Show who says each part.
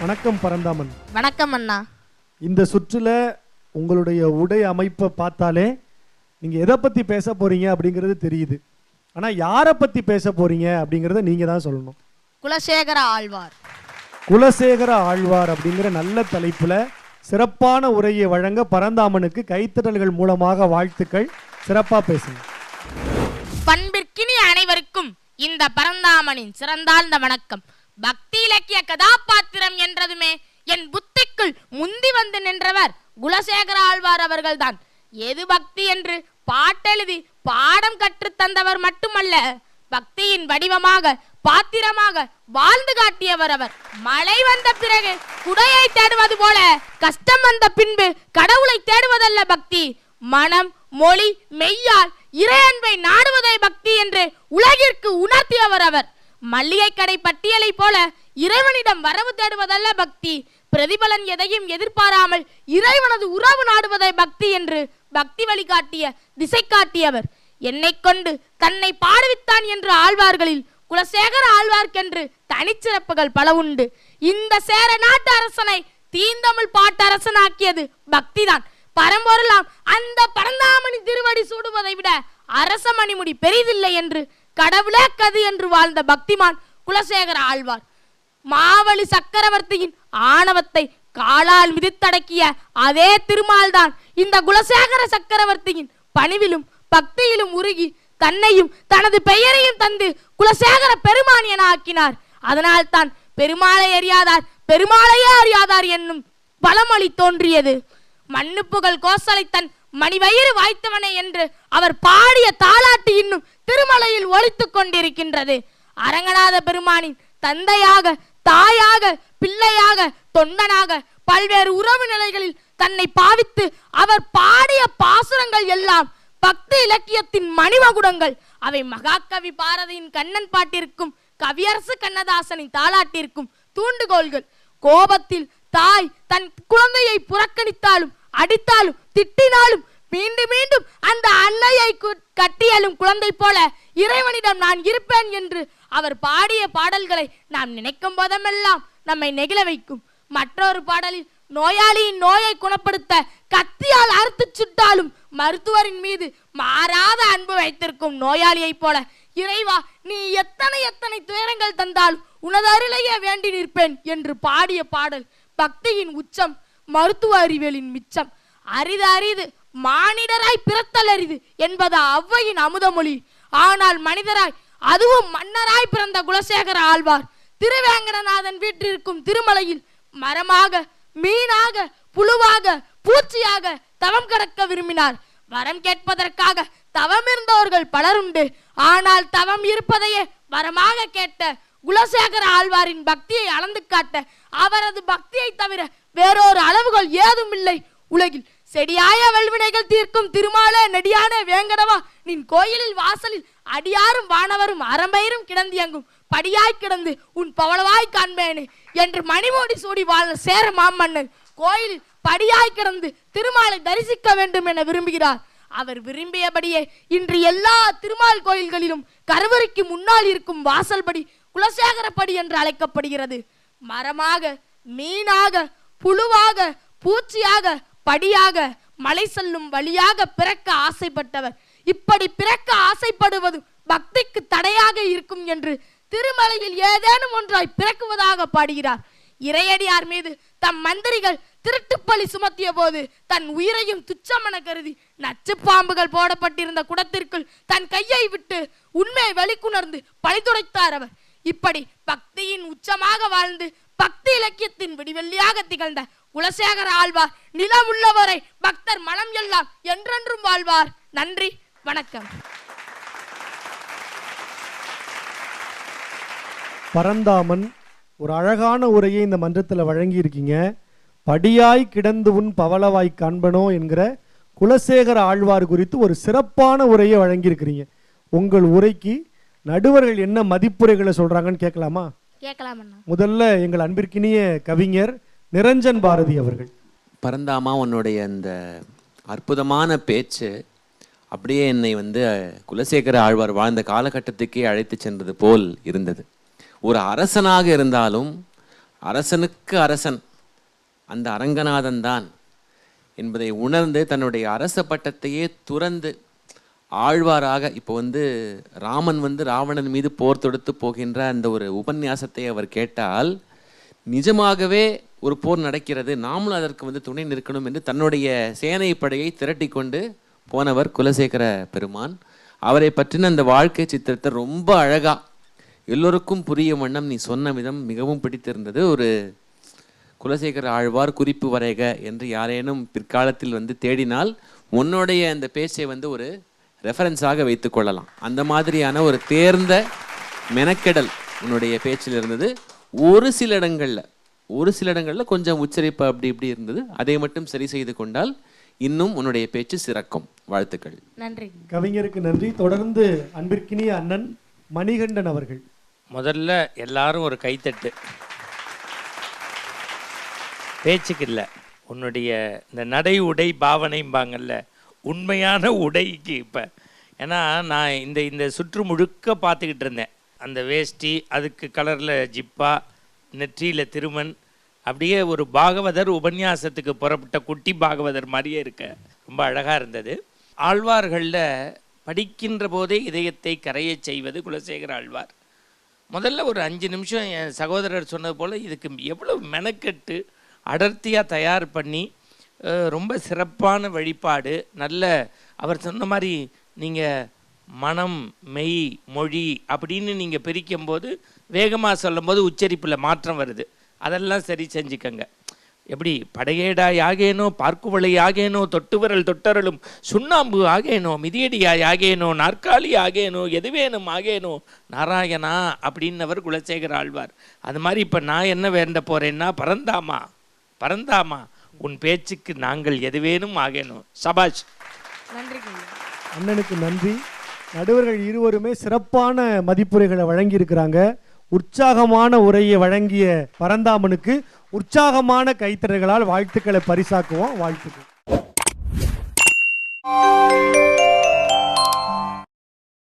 Speaker 1: வணக்கம் பரந்தாமன்.
Speaker 2: வணக்கம் அண்ணா.
Speaker 1: இந்த சுற்றுல உங்களுடைய உடை அமைப்பை பார்த்தாலே நீங்க எதை பத்தி பேச போறீங்க அப்படிங்கிறது தெரியுது. ஆனா யாரை பத்தி பேச போறீங்க அப்படிங்கிறத நீங்க தான் சொல்லணும்.
Speaker 2: குலசேகர ஆழ்வார்.
Speaker 1: குலசேகர ஆழ்வார் அப்படிங்கிற நல்ல தலைப்புல சிறப்பான உரையை வழங்க பரந்தாமனுக்கு கைத்தட்டல்கள் மூலமாக வாழ்த்துக்கள். சிறப்பா பேசுங்க.
Speaker 2: பண்பிற்கினி அனைவருக்கும் இந்த பரந்தாமனின் சிறந்தாழ்ந்த வணக்கம். பக்தி இலக்கிய கதாபாத்திரம் என்றதுமே என் புத்திக்குள் முந்தி வந்து நின்றவர் குலசேகர ஆழ்வார் அவர்கள்தான். எது பக்தி என்று பாட்டெழுதி பாடம் கற்றுத் தந்தவர் மட்டுமல்ல பக்தியின் வடிவமாக பாத்திரமாக வாழ்ந்து காட்டியவர் அவர். மழை வந்த பிறகு குடையை தேடுவது போல கஷ்டம் வந்த பின்பு கடவுளை தேடுவதல்ல பக்தி. மனம் மொழி மெய்யால் இறையன்பை நாடுவதே பக்தி என்று உலகிற்கு உணர்த்தியவர் அவர். மல்லிகை கடை பட்டியலை போல இறைவனிடம் வரவு தேடுவதல்ல பக்தி. பிரதிபலன் எதையும் எதிர்பாராமல் இறைவனது உறவு நாடுவதை பக்தி என்று பக்தி வழிகாட்டிய திசை காட்டியவர். என்னை கொண்டு தன்னை பாடுவித்தான் என்று ஆழ்வார்களில் குலசேகர ஆழ்வார்க்கென்று தனிச்சிறப்புகள் பல உண்டு. இந்த சேர நாட்டு அரசனை தீந்தமிழ் பாட்டரசனாக்கியது பக்திதான். பரம்பொருளாம் அந்த பரந்தாமணி திருவடி சூடுவதை விட அரச மணிமுடி பெரிதில்லை என்று கடவுளே கதி என்று வாழ்ந்த பக்திமான் குலசேகர ஆழ்வார். மாவழி சக்கரவர்த்தியின் ஆணவத்தை காலால் மிதித்தடக்கிய அதே திருமால்தான் இந்த குலசேகர சக்கரவர்த்தியின் பணிவிலும் பக்தியிலும் உருகி தன்னையும் தனது பெயரையும் தந்து குலசேகர பெருமான் என ஆக்கினார். அதனால் தான் பெருமாளை அறியாதார் பெருமாளையே அறியாதார் என்னும் பழமொழி தோன்றியது. மண்ணுப்புகள் கோசலை தன் மணிவயிறு வாய்த்தவனே என்று அவர் பாடிய தாலாட்டு இன்னும் திருமலையில் ஒலித்துக் கொண்டிருக்கின்றது. அரங்கநாத பெருமானின் தந்தையாக தாயாக பிள்ளையாக தொண்டனாக பல்வேறு உறவு நிலைகளில் தன்னை பாவித்து அவர் பாடிய பாசுரங்கள் எல்லாம் பக்தி இலக்கியத்தின் மணிமகுடங்கள். அவை மகாகவி பாரதியின் கண்ணன் பாட்டிற்கும் கவியரசு கண்ணதாசனின் தாலாட்டிற்கும் தூண்டுகோல்கள். கோபத்தில் தாய் தன் குழந்தையை புறக்கணித்தாலும் அடித்தாலும் திட்டினாலும் மீண்டும் மீண்டும் அந்த அன்னையை கட்டியலும் குழந்தை போல இறைவனிடம் நான் இருப்பேன் என்று அவர் பாடிய பாடல்களை நாம் நினைக்கும் போதமெல்லாம் நம்மை நெகிழ வைக்கும். மற்றொரு பாடலில் நோயாளியின் நோயை குணப்படுத்த கத்தியால் அறுத்து சுட்டாலும் மருத்துவரின் மீது மாறாத அன்பு வைத்திருக்கும் நோயாளியைப் போல இறைவா நீ எத்தனை எத்தனை துயரங்கள் தந்தாலும் உனது அருளையே வேண்டி நிற்பேன் என்று பாடிய பாடல் பக்தியின் உச்சம் மருத்துவ அறிவியலின் மிச்சம். அரிது அரிது மானிடராய் பிறத்தல் அரிது என்பது அவ்வையின் அமுதமொழி. ஆனால் மனிதராய் அதுவும் மன்னராய் பிறந்த குலசேகர ஆழ்வார். திருவேங்கடநாதன் வீற்றிருக்கும் திருமலையில் மரமாக மீனாக புழுவாக பூச்சியாக தவம் கடக்க விரும்பினார். வரம் கேட்பதற்காக தவம் இருந்தவர்கள் பலருண்டு ஆனால் தவம் இருப்பதையே வரமாக கேட்ட குலசேகர ஆழ்வாரின் பக்தியை அளந்து காட்ட அவரது பக்தியை தவிர வேறொரு அளவுகள் ஏதும் இல்லை. உலகில் செடியாய வல்வினைகள் தீர்க்கும் திருமால நெடியான வேங்கடவா. நின் கோயிலில் வாசலில் அடியாரும் வானவரும் அரம்பையரும் கிடந்தியங்கும். படியாய் கிடந்து உன் பவளவாய் காண்பேனே என்று மணிமோடி சூடி வாழ்ந்த சேர மாமன்னன் கோயிலில் படியாய் கிடந்து திருமாலை தரிசிக்க வேண்டும் என விரும்புகிறார். அவர் விரும்பியபடியே இன்று எல்லா திருமால் கோயில்களிலும் கருவறைக்கு முன்னால் இருக்கும் வாசல்படி குலசேகரப்படி என்று அழைக்கப்படுகிறது. மரமாக மீனாக புழுவாக பூச்சியாக படியாக மலை செல்லும் வழியாக பிறக்க ஆசைப்பட்டவர். இப்படி பிறக்க ஆசைப்படுவது பக்திக்கு தடையாக இருக்கும் என்று திருமலையில் ஏதேனும் ஒன்றாய் பிறக்குவதாக பாடுகிறார். இறையடியார் மீது தம் மந்திரிகள் திருட்டுப்பழி சுமத்திய போது தன் உயிரையும் துச்சமென கருதி நச்சு பாம்புகள் போடப்பட்டிருந்த குடத்திற்குள் தன் கையை விட்டு உண்மை வெளிக்குணர்ந்து துடைத்தார் அவர். இப்படி பக்தியின் உச்சமாக வாழ்ந்து பக்தி இலக்கியத்தின் விடிவெள்ளியாக திகழ்ந்த குலசேகர ஆழ்வார் நிலம் உள்ளவரை பக்தர் மனம் எல்லாம் என்றென்றும் வாழ்வார். நன்றி வணக்கம்.
Speaker 1: பரந்தாமன் ஒரு அழகான உரையை இந்த மன்றத்தில் வழங்கியிருக்கீங்க. படியாய் கிடந்து உன் பவளவாய் காண்பனோ என்கிற குலசேகர ஆழ்வார் குறித்து ஒரு சிறப்பான உரையை வழங்கியிருக்கிறீங்க. உங்கள் உரைக்கு நடுவர்கள் என்ன மதிப்புரைகளை சொல்கிறாங்கன்னு கேட்கலாமா?
Speaker 2: கேட்கலாம்
Speaker 1: முதல்ல எங்கள் அன்பிற்கினிய கவிஞர் நிரஞ்சன் பாரதி அவர்கள்.
Speaker 3: பரந்தாமா உன்னுடைய அந்த அற்புதமான பேச்சு அப்படியே என்னை வந்து குலசேகர ஆழ்வார் வாழ்ந்த காலகட்டத்துக்கே அழைத்து சென்றது போல் இருந்தது. ஒரு அரசனாக இருந்தாலும் அரசனுக்கு அரசன் அந்த அரங்கநாதன் தான் என்பதை உணர்ந்து தன்னுடைய அரச பட்டத்தையே துறந்து ஆழ்வாராக இப்போ வந்து ராமன் வந்து ராவணன் மீது போர் தொடுத்து போகின்ற அந்த ஒரு உபன்யாசத்தை அவர் கேட்டால் நிஜமாகவே ஒரு போர் நடக்கிறது நாமளும் அதற்கு வந்து துணை நிற்கணும் என்று தன்னுடைய சேனை படையை திரட்டி கொண்டு போனவர் குலசேகர பெருமான். அவரை பற்றின அந்த வாழ்க்கை சித்திரத்தை ரொம்ப அழகாக எல்லோருக்கும் புரியும் வண்ணம் நீ சொன்ன விதம் மிகவும் பிடித்திருந்தது. ஒரு குலசேகர ஆழ்வார் குறிப்பு வரைக என்று யாரேனும் பிற்காலத்தில் வந்து தேடினால் உன்னுடைய அந்த பேச்சை வந்து ஒரு ரெஃபரன்ஸாக வைத்துக் கொள்ளலாம். அந்த மாதிரியான ஒரு தேர்ந்த மெனக்கெடல் உன்னுடைய பேச்சில் இருந்தது. ஒரு சில இடங்கள்ல ஒரு சில இடங்கள்ல கொஞ்சம் உச்சரிப்பு அப்படி இப்படி இருந்தது. அதை மட்டும் சரி செய்து கொண்டால் இன்னும் உன்னுடைய பேச்சு சிறக்கும். வாழ்த்துக்கள்.
Speaker 2: நன்றி.
Speaker 1: கவிஞருக்கு நன்றி. தொடர்ந்து அன்பிற்கினிய அண்ணன் மணிகண்டன் அவர்கள்.
Speaker 4: முதல்ல எல்லாரும் ஒரு கைத்தட்டு. பேச்சுக்கு இல்லை. உன்னுடைய இந்த நடை உடை பாவனைம்பாங்கல்ல உண்மையான உடைக்கு இப்போ. ஏன்னா நான் இந்த இந்த சுற்று முழுக்க பார்த்துக்கிட்டு இருந்தேன். அந்த வேஷ்டி அதுக்கு கலரில் ஜிப்பா நெற்றியில் திருமண் அப்படியே ஒரு பாகவதர் உபன்யாசத்துக்கு புறப்பட்ட குட்டி பாகவதர் மாதிரியே இருக்க. ரொம்ப அழகாக இருந்தது. ஆழ்வார்களில் படிக்கின்ற போதே இதயத்தை கரையச் செய்வது குலசேகர ஆழ்வார். முதல்ல ஒரு அஞ்சு நிமிஷம் என் சகோதரர் சொன்னது போல் இதுக்கு எவ்வளோ மெனக்கெட்டு அடர்த்தியாக தயார் பண்ணி ரொம்ப சிறப்பான வழிபாடு. நல்ல அவர் சொன்ன மாதிரி நீங்கள் மனம் மெய் மொழி அப்படின்னு நீங்கள் பிரிக்கும்போது வேகமாக சொல்லும்போது உச்சரிப்பில் மாற்றம் வருது. அதெல்லாம் சரி செஞ்சுக்கங்க. எப்படி படையேடாய் ஆகேனோ பார்க்குவளை ஆகேனோ தொட்டு விரல் தொட்டரலும் சுண்ணாம்பு ஆகேனோ மிதியடியாய் ஆகேனோ நாற்காலி ஆகேனோ எதுவேனும் ஆகேனோ நாராயணா அப்படின்னவர் குலசேகர் ஆழ்வார். அது மாதிரி இப்போ நான் என்ன வேண்ட போகிறேன்னா பரந்தாமா பரந்தாமா உன் பேச்சுக்கு நாங்கள் எதுவேனும் ஆகணும் சபாஷ்.
Speaker 1: அண்ணனுக்கு நன்றி. நடுவர்கள் இருவருமே சிறப்பான மதிப்புரைகளை வழங்கியிருக்கிறாங்க. உற்சாகமான உரையை வழங்கிய பரந்தாமனுக்கு உற்சாகமான கைத்தறகளால் வாழ்த்துக்களை பரிசாக்குவோம். வாழ்த்துக்கள்.